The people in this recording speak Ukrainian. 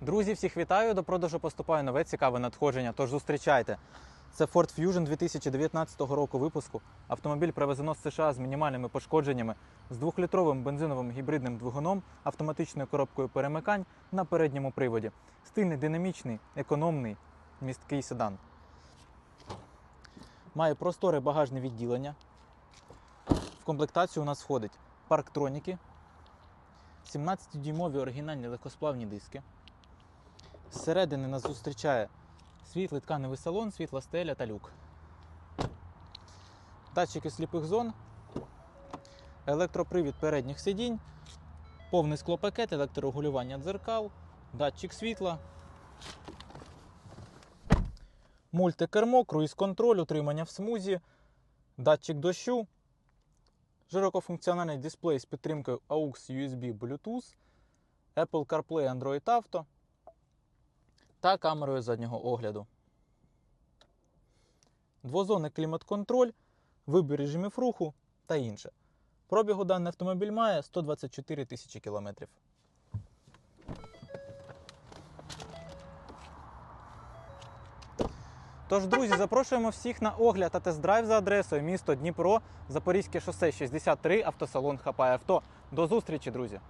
Друзі, всіх вітаю! До продажу поступає нове цікаве надходження. Тож зустрічайте. Це Ford Fusion 2019 року випуску. Автомобіль привезено з США з мінімальними пошкодженнями, з двохлітровим бензиновим гібридним двигуном, автоматичною коробкою перемикань на передньому приводі. Стильний, динамічний, економний, місткий седан. Має просторе багажне відділення. В комплектацію у нас входить парктроніки, 17-дюймові оригінальні легкосплавні диски. Зсередини нас зустрічає світлий тканевий салон, світла стеля та люк. Датчики сліпих зон, електропривід передніх сидінь, повний склопакет, електрорегулювання дзеркал, датчик світла, мультикермо, круїз-контроль, утримання в смузі, датчик дощу, широкофункціональний дисплей з підтримкою AUX USB Bluetooth, Apple CarPlay Android Auto та камерою заднього огляду. Двозонний клімат-контроль, вибір режимів руху та інше. Пробігу даний автомобіль має 124 тисячі кілометрів. Тож, друзі, запрошуємо всіх на огляд та тест-драйв за адресою місто Дніпро, Запорізьке шосе 63, автосалон Хапай Авто. До зустрічі, друзі!